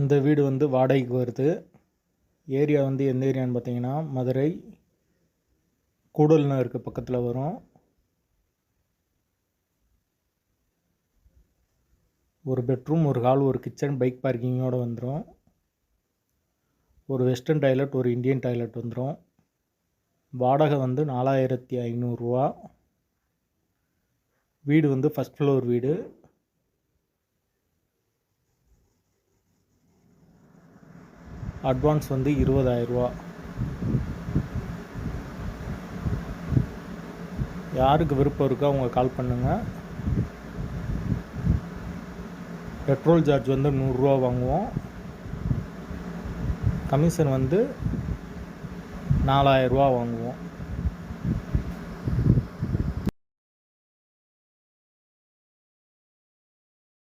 இந்த வீடு வந்து வாடகைக்கு வருது. ஏரியா வந்து எந்த ஏரியான்னு பார்த்தீங்கன்னா மதுரை கூடல் நகருக்கு பக்கத்தில் வரும். ஒரு பெட்ரூம் ஒரு ஹால் ஒரு கிச்சன் பைக் பார்க்கிங்கோடு வந்துடும் ஒரு வெஸ்டர்ன் டாய்லெட் ஒரு இந்தியன் டாய்லெட் வந்துடும் வாடகை வந்து நாலாயிரத்தி ஐநூறுரூவா வீடு வந்து ஃபஸ்ட் ஃப்ளோர் வீடு. அட்வான்ஸ் வந்து இருபதாயிரரூவா யாருக்கு விருப்பம் இருக்கோ அவங்க கால் பண்ணுங்கள் பெட்ரோல் சார்ஜ் வந்து நூறுரூவா வாங்குவோம். கமிஷன் வந்து நாலாயிரரூவா வாங்குவோம்.